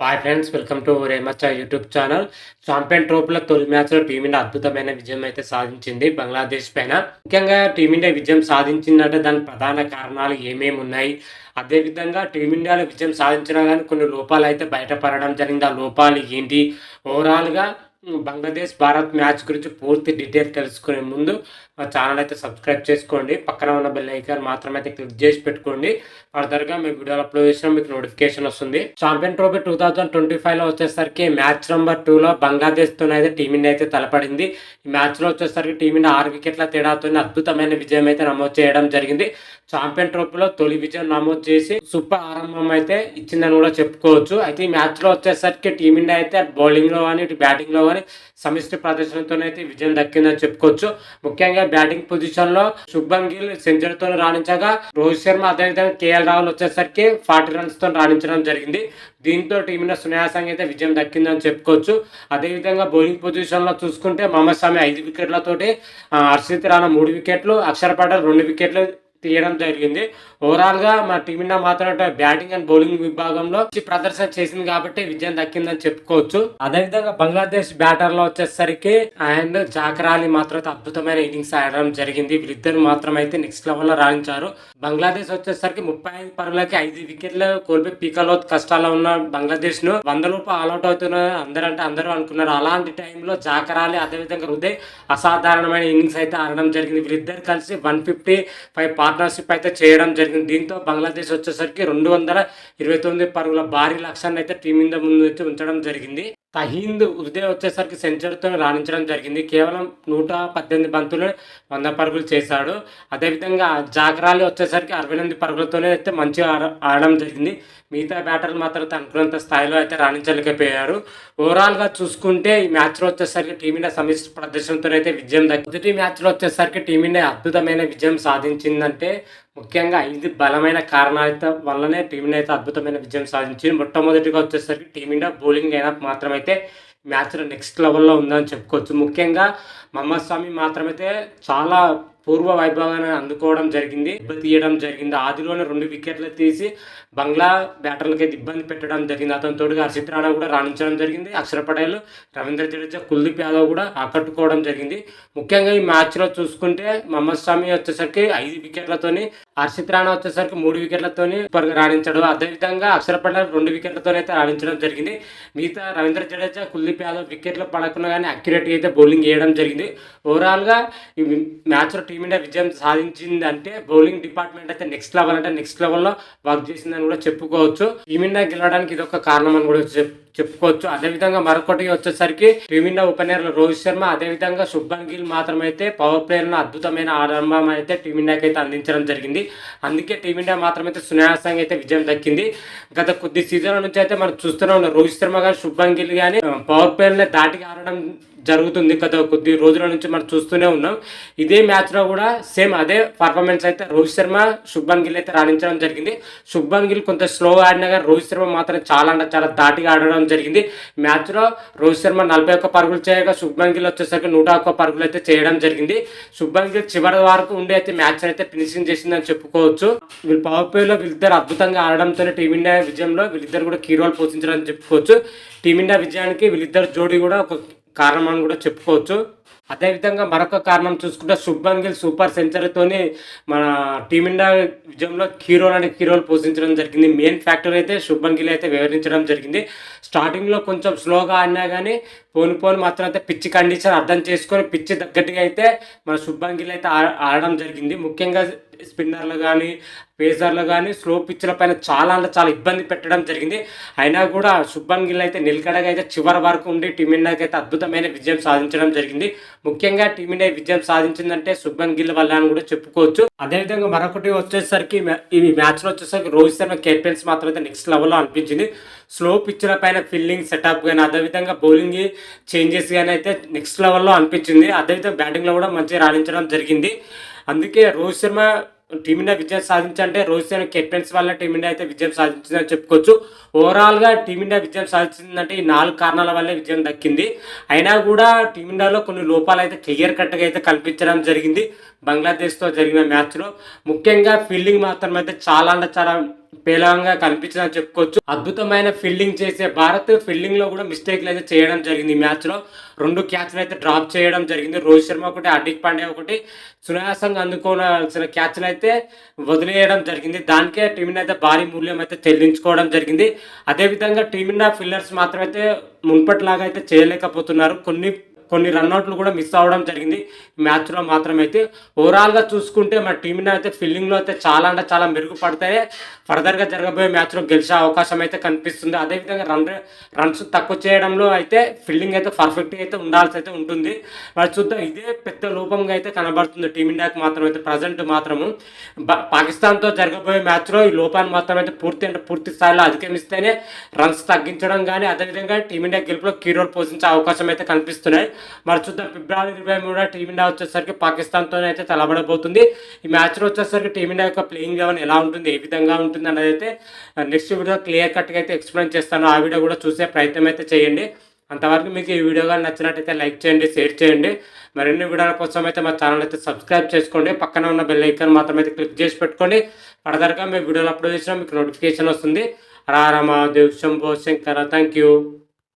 Hi friends welcome to Remachcha YouTube channel champion ట్రోఫీలో తొలి మ్యాచ్లో టీమిండియా అద్భుతమైన విజయం అయితే సాధించింది బంగ్లాదేశ్ పైన. ముఖ్యంగా టీమిండియా విజయం సాధించిందంటే దాని ప్రధాన కారణాలు ఏమేమి ఉన్నాయి? అదేవిధంగా టీమిండియాలో విజయం సాధించినా కానీ కొన్ని లోపాలు అయితే బయటపడడం జరిగింది. ఆ లోపాలు ఏంటి? ఓవరాల్గా బంగ్లాదేశ్ భారత్ మ్యాచ్ గురించి పూర్తి డీటెయిల్ తెలుసుకునే ముందు మా ఛానల్ అయితే సబ్స్క్రైబ్ చేసుకోండి. పక్కన ఉన్న బెల్ ఐకాన్ మాత్రమే అయితే క్లిక్ చేసి పెట్టుకోండి. ఫర్దర్గా మీ వీడియోలు అప్లోడ్ చేసిన మీకు నోటిఫికేషన్ వస్తుంది. Champion trophy two thousand twenty ఫైవ్లో వచ్చేసరికి మ్యాచ్ నెంబర్ టూలో బంగ్లాదేశ్తో అయితే టీమిండియా అయితే తలపడింది. ఈ మ్యాచ్లో వచ్చేసరికి టీమిండియా ఆరు వికెట్ల తేడాతో అద్భుతమైన విజయం అయితే నమోదు చేయడం జరిగింది. ఛాంపియన్ ట్రోఫీలో తొలి విజయం నమోదు చేసి సూపర్ ఆరంభం అయితే ఇచ్చిందని కూడా చెప్పుకోవచ్చు. అయితే ఈ మ్యాచ్లో వచ్చేసరికి టీమిండియా అయితే బౌలింగ్లో కానీ ఇటు బ్యాటింగ్లో కానీ సమిష్టి ప్రదర్శనతోనైతే విజయం దక్కిందని చెప్పుకోవచ్చు. ముఖ్యంగా బ్యాటింగ్ పొజిషన్లో శుభ్మన్ గిల్ సెంచరీతో రాణించగా రోహిత్ శర్మ అదేవిధంగా కేఎల్ రాహుల్ వచ్చేసరికి ఫార్టీ రన్స్తో రాణించడం జరిగింది. దీంతో టీమిండియా సునాయాసంగా అయితే విజయం దక్కిందని చెప్పుకోవచ్చు. అదేవిధంగా బౌలింగ్ పొజిషన్లో చూసుకుంటే మహమ్మద్ షమి ఐదు వికెట్లతోటి హర్షిత్ రాణా మూడు వికెట్లు అక్షర్ పటేల్ రెండు వికెట్లు తీయడం జరిగింది. ఓవరాల్గా మన టీమిండియా మాత్రం బ్యాటింగ్ అండ్ బౌలింగ్ విభాగంలో ప్రదర్శన చేసింది కాబట్టి విజయం దక్కిందని చెప్పుకోవచ్చు. అదేవిధంగా బంగ్లాదేశ్ బ్యాటర్లో వచ్చేసరికి అండ్ జాకరాలి మాత్రం అయితే అద్భుతమైన ఇన్నింగ్స్ ఆడడం జరిగింది. వీళ్ళిద్దరు మాత్రం అయితే నెక్స్ట్ లెవెల్లో రాణించారు. బంగ్లాదేశ్ వచ్చేసరికి ముప్పై ఐదు పరుగులకి ఐదు వికెట్లు కోల్పోయి పీకలో కష్టాల్లో ఉన్న బంగ్లాదేశ్ను వంద లోపు ఆల్అౌట్ అవుతున్న అందరూ అంటే అందరూ అనుకున్నారు. అలాంటి టైంలో జాకరాలి అదేవిధంగా హృదయ్ అసాధారణమైన ఇన్నింగ్స్ అయితే ఆడడం జరిగింది. వీళ్ళిద్దరు కలిసి వన్ ఫిఫ్టీ ఫైవ్ పార్ట్నర్షిప్ అయితే చేయడం జరిగింది. దీంతో బంగ్లాదేశ్ వచ్చేసరికి రెండు వందల ఇరవై తొమ్మిది పరుగుల భారీ లక్ష్యాన్ని అయితే టీమిండియా ముందు అయితే ఉంచడం జరిగింది. తహీంద్ ఉదయం వచ్చేసరికి సెంచరీతో రాణించడం జరిగింది. కేవలం నూట పద్దెనిమిది బంతులు వంద పరుగులు చేశాడు. అదేవిధంగా జాగ్రాలి వచ్చేసరికి అరవై ఎనిమిది పరుగులతోనే అయితే మంచిగా ఆడ ఆడడం జరిగింది. మిగతా బ్యాటర్లు మాత్రం అనుకున్నంత స్థాయిలో అయితే రాణించలేకపోయారు. ఓవరాల్గా చూసుకుంటే ఈ మ్యాచ్లో వచ్చేసరికి టీమిండియా సమిష్టి ప్రదర్శనతో అయితే విజయం దక్కి మొదటి మ్యాచ్లో వచ్చేసరికి టీమిండియా అద్భుతమైన విజయం సాధించిందంటే ముఖ్యంగా ఐదు బలమైన కారణాలతో వల్లనే టీమిండియా అయితే అద్భుతమైన విజయం సాధించింది. మొట్టమొదటిగా వచ్చేసరికి టీమిండియా బౌలింగ్ అయినా మాత్రమైతే మ్యాచ్లో నెక్స్ట్ లెవెల్లో ఉందని చెప్పుకోవచ్చు. ముఖ్యంగా మహమ్మద్ స్వామి మాత్రమైతే చాలా పూర్వ వైభవాన్ని అందుకోవడం జరిగింది తీయడం జరిగింది. ఆదిలోనే రెండు వికెట్లు తీసి బంగ్లా బ్యాటర్లకి అయితే ఇబ్బంది పెట్టడం జరిగింది. అతని తోడుగా హర్షిత్ రాణా కూడా రాణించడం జరిగింది. అక్షర్ పటేల్ రవీంద్ర జడేజా కుల్దీప్ యాదవ్ కూడా ఆకట్టుకోవడం జరిగింది. ముఖ్యంగా ఈ మ్యాచ్లో చూసుకుంటే మహమ్మద్ స్వామి వచ్చేసరికి ఐదు వికెట్లతోని హర్షిత్ రాణా వచ్చేసరికి మూడు వికెట్లతోని రాణించడం. అదేవిధంగా అక్షర్ పటేల్ రెండు వికెట్లతోనే అయితే రాణించడం జరిగింది. మిగతా రవీంద్ర జడేజా కుల్దీప్ యాదవ్ వికెట్లు పడకుండా కానీ అక్యురేట్గా అయితే బౌలింగ్ వేయడం జరిగింది. ఓవరాల్గా ఈ మ్యాచ్లో టీమిండియా విజయం సాధించింది అంటే బౌలింగ్ డిపార్ట్మెంట్ అయితే నెక్స్ట్ లెవెల్ అంటే నెక్స్ట్ లెవెల్లో వర్క్ చేసిందని కూడా చెప్పుకోవచ్చు. టీమిండియా గెలవడానికి ఇది ఒక కారణం అని కూడా చెప్ చెప్పుకోవచ్చు. అదేవిధంగా మరొకటి వచ్చేసరికి టీమిండియా ఓపెనర్లు రోహిత్ శర్మ అదేవిధంగా శుభన్ గిల్ మాత్రమైతే పవర్ ప్లేయర్ను అద్భుతమైన ఆరంభం అయితే టీమిండియాకి అయితే అందించడం జరిగింది. అందుకే టీమిండియా మాత్రమైతే సునాయాసంగా అయితే విజయం దక్కింది. గత కొద్ది సీజన్ల నుంచి అయితే మనం చూస్తూనే ఉన్నాం. రోహిత్ శర్మ కానీ శుభన్ గిల్ కానీ పవర్ ప్లేయర్ని దాటికి ఆడడం జరుగుతుంది. గత కొద్ది రోజుల నుంచి మనం చూస్తూనే ఉన్నాం. ఇదే మ్యాచ్లో కూడా సేమ్ అదే పర్ఫార్మెన్స్ అయితే రోహిత్ శర్మ శుభన్ గిల్ అయితే రాణించడం జరిగింది. శుభన్ గిల్ కొంత స్లో ఆడినా కానీ రోహిత్ శర్మ మాత్రం చాలా అంటే చాలా దాటిగా ఆడడం జరిగింది. మ్యాచ్లో రోహిత్ శర్మ నలభై ఒక్క పరుగులు చేయగా శుభ్మన్ గిల్ వచ్చేసరికి నూట ఒక్క పరుగులు అయితే చేయడం జరిగింది. శుభ్మన్ గిల్ చివరి వరకు ఉండి అయితే మ్యాచ్ అయితే ఫినిషింగ్ చేసిందని చెప్పుకోవచ్చు. వీళ్ళు పవర్ ప్లేలో వీళ్ళిద్దరు అద్భుతంగా ఆడడంతో టీమిండియా విజయంలో వీళ్ళిద్దరు కూడా కీ రోల్ పోషించడం చెప్పుకోవచ్చు. టీమిండియా విజయానికి వీళ్ళిద్దరు జోడీ కూడా ఒక కారణం అని కూడా చెప్పుకోవచ్చు. అదేవిధంగా మరొక కారణం చూసుకుంటే శుభ్మన్ గిల్ సూపర్ సెంచరీతోని మన టీమిండియా విజయంలో హీరోలు అనే హీరోలు పోషించడం జరిగింది. మెయిన్ ఫ్యాక్టర్ అయితే శుభ్మన్ గిల్ అయితే వివరించడం జరిగింది. స్టార్టింగ్లో కొంచెం స్లోగా ఆడినా కానీ పోను పోను మాత్రం అయితే పిచ్చి కండిషన్ అర్థం చేసుకొని పిచ్చి తగ్గట్టుగా అయితే మన శుభ్మన్ గిల్ అయితే ఆడడం జరిగింది. ముఖ్యంగా స్పిన్నర్లు కానీ పేసర్లు కానీ స్లో పిచ్ల పైన చాలా అంటే చాలా ఇబ్బంది పెట్టడం జరిగింది. అయినా కూడా శుభ్మన్ గిల్ అయితే నిలకడగా అయితే చివరి వరకు ఉండి టీమిండియాకి అయితే అద్భుతమైన విజయం సాధించడం జరిగింది. ముఖ్యంగా టీమిండియా విజయం సాధించిందంటే శుభ్మన్ గిల్ వల్ల అని కూడా చెప్పుకోవచ్చు. అదేవిధంగా మరొకటి వచ్చేసరికి ఈ మ్యాచ్లో వచ్చేసరికి రోహిత్ శర్మ కెప్టెన్స్ మాత్రం అయితే నెక్స్ట్ లెవెల్లో అనిపించింది. స్లో పిచ్ల పైన ఫీల్డింగ్ సెటప్ కానీ అదేవిధంగా బౌలింగ్ చేంజెస్ కానీ అయితే నెక్స్ట్ లెవెల్లో అనిపించింది. అదేవిధంగా బ్యాటింగ్లో కూడా మంచిగా రాణించడం జరిగింది. అందుకే రోహిత్ శర్మ టీమిండియా విజయం సాధించంటే రోహిత్ శర్మ కెప్టెన్స్ వల్ల టీమిండియా అయితే విజయం సాధించిందని చెప్పుకోవచ్చు. ఓవరాల్గా టీమిండియా విజయం సాధించిందంటే ఈ నాలుగు కారణాల వల్లే విజయం దక్కింది. అయినా కూడా టీమిండియాలో కొన్ని లోపాలు అయితే క్లియర్ కట్గా అయితే కల్పించడం జరిగింది. బంగ్లాదేశ్తో జరిగిన మ్యాచ్లో ముఖ్యంగా ఫీల్డింగ్ మాత్రం అయితే చాలా అంటే చాలా పేలవంగా కనిపించిందని చెప్పుకోవచ్చు. అద్భుతమైన ఫీల్డింగ్ చేసే భారత్ ఫీల్డింగ్లో కూడా మిస్టేక్లు అయితే చేయడం జరిగింది ఈ మ్యాచ్లో. రెండు క్యాచ్లు అయితే డ్రాప్ చేయడం జరిగింది. రోహిత్ శర్మ ఒకటి హార్దిక్ పాండ్యా ఒకటి. సునాయాసంగా అందుకోవాల్సిన క్యాచ్లు అయితే వదిలేయడం జరిగింది. దానికే టీమిని అయితే భారీ మూల్యం అయితే చెల్లించుకోవడం జరిగింది. అదేవిధంగా టీమిండియా ఫిల్లర్స్ మాత్రమైతే మున్పటిలాగా అయితే చేయలేకపోతున్నారు. కొన్ని కొన్ని రన్అట్లు కూడా మిస్ అవ్వడం జరిగింది. మ్యాచ్లో మాత్రం అయితే ఓవరాల్గా చూసుకుంటే మన టీంని అయితే ఫీల్డింగ్లో అయితే చాలా అంటే చాలా మెరుగుపడతాయి. ఫర్దర్గా జరగబోయే మ్యాచ్లో గెలిచే అవకాశం అయితే కనిపిస్తుంది. అదేవిధంగా రన్ రన్స్ తక్కువ చేయడంలో అయితే ఫీల్డింగ్ అయితే పర్ఫెక్ట్గా అయితే ఉండాల్సి అయితే ఉంటుంది. మరి చూద్దాం ఇదే పెద్ద లోపంగా అయితే కనబడుతుంది టీమిండియాకి మాత్రం అయితే ప్రజెంట్ మాత్రము. బ- పాకిస్తాన్తో జరగబోయే మ్యాచ్లో ఈ లోపాన్ని మాత్రం అయితే పూర్తి అంటే పూర్తి స్థాయిలో అధిగమిస్తేనే రన్స్ తగ్గించడం కానీ అదేవిధంగా టీమిండియా గెలుపులో కీ రోల్ పోషించే అవకాశం అయితే కనిపిస్తున్నాయి. మరి చూద్దాం ఫిబ్రవరి ఇరవై మూడు టీమిండియా వచ్చేసరికి పాకిస్తాన్తో అయితే తలబడబోతుంది. ఈ మ్యాచ్లో వచ్చేసరికి టీమిండియా యొక్క ప్లేయింగ్ లెవెన్ ఎలా ఉంటుంది ఏ విధంగా ఉంటుంది అనేది అయితే నెక్స్ట్ వీడియో క్లియర్ కట్గా అయితే ఎక్స్ప్లెయిన్ చేస్తాను. ఆ వీడియో కూడా చూసే ప్రయత్నం అయితే చేయండి. అంతవరకు మీకు ఈ వీడియో కానీ నచ్చినట్టయితే లైక్ చేయండి షేర్ చేయండి. మరిన్ని వీడియోల కోసం అయితే మా ఛానల్ అయితే సబ్స్క్రైబ్ చేసుకోండి. పక్కన ఉన్న బెల్ ఐకాన్ మాత్రం అయితే క్లిక్ చేసి పెట్టుకోండి. ఫర్దర్గా మేము వీడియోలు అప్లోడ్ చేసినా మీకు నోటిఫికేషన్ వస్తుంది. రారామా దేవ్ శంభో శంకర థ్యాంక్ యూ